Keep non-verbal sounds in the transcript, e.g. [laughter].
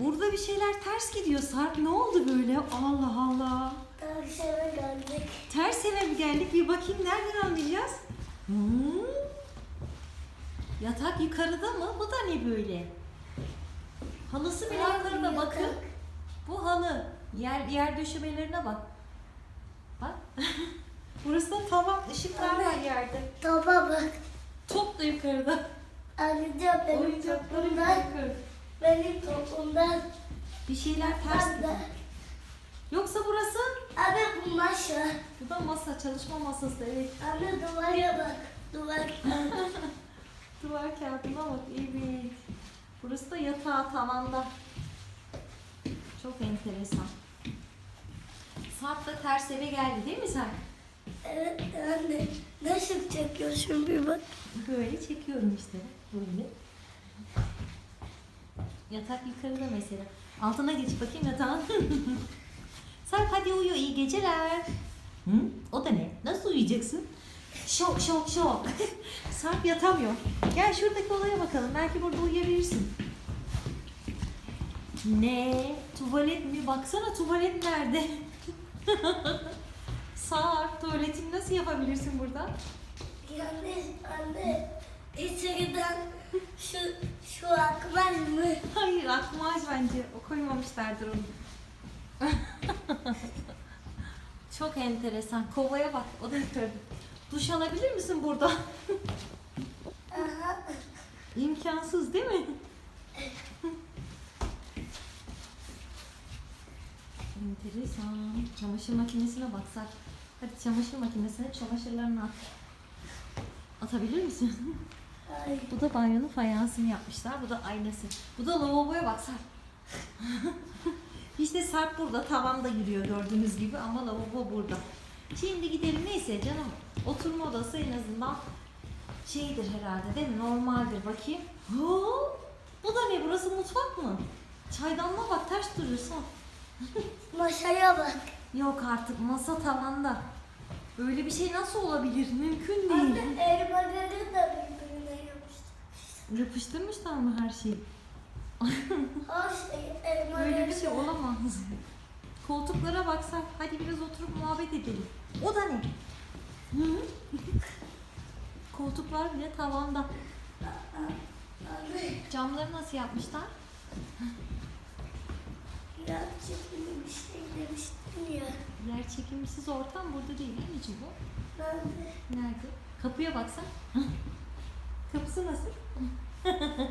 Burada bir şeyler ters gidiyor Sarp. Ne oldu böyle? Allah Allah. Bir sefer geldik. Ters eve mi geldik? Bir bakayım nereden anlayacağız? Hmm. Yatak yukarıda mı? Bu da ne böyle? Halısı bile yukarıda bakın. yatak. Bu halı. Yer, yer döşemelerine bak. Bak. [laughs] Burası da tavan. ışıklar var yerde. Topa bak. Top da yukarıda. Anneciğim benim Oyuncakları topumdan. Benim topumdan. Bir şeyler ters gidiyor. Yoksa burası? Anne bunlar şu. Bu da masa, çalışma masası. Evet. Anne duvara bak. Duvar. [laughs] Duvar kağıdına bak. Evet. Burası da yatağı tavanda. Çok enteresan. Sarp da ters eve geldi değil mi sen? evet anne. Nasıl çekiyorsun bir bak. Böyle çekiyorum işte. Böyle. Yatak yukarıda mesela. Altına geç bakayım yatağın. [laughs] Sarp hadi uyu iyi geceler. Hı? O da ne? Nasıl uyuyacaksın? Şok şok şok. [laughs] Sarp yatamıyor. Gel şuradaki olaya bakalım. Belki burada uyuyabilirsin. Ne? Tuvalet mi? Baksana tuvalet nerede? [laughs] Sarp tuvaletini nasıl yapabilirsin burada? Yani anne Akmaz bence. O koymamışlardır onu. [laughs] Çok enteresan. Kovaya bak. O da yukarıda. Duş alabilir misin burada? [laughs] İmkansız değil mi? enteresan. Çamaşır makinesine baksak. Hadi çamaşır makinesine çamaşırlarını at. Atabilir misin? Ay. Bu da banyonun fayansını yapmışlar. Bu da aynası. Bu da lavaboya bak Sarp. [laughs] işte Sarp burada tavanda yürüyor gördüğünüz gibi ama lavabo burada. Şimdi gidelim neyse canım. Oturma odası en azından şeydir herhalde değil mi? Normaldir bakayım. Hoo! Bu da ne? Burası mutfak mı? Çaydanlığa bak ters duruyorsun. [laughs] Masaya bak. Yok artık masa tavanda. Böyle bir şey nasıl olabilir? Mümkün değil. Anne elmaları da. Yapıştırmışlar mı her şeyi? Şey elmaları Böyle bir şey olamaz. Koltuklara baksak, hadi biraz oturup muhabbet edelim. O da ne? Koltuklar bile tavanda. Camları nasıl yapmışlar? ya çekimli bir şey demiştin ya. Yer çekimsiz ortam burada değil anneciğim bu. Nerede? Nerede? Kapıya baksan. Kapısı nasıl? [laughs]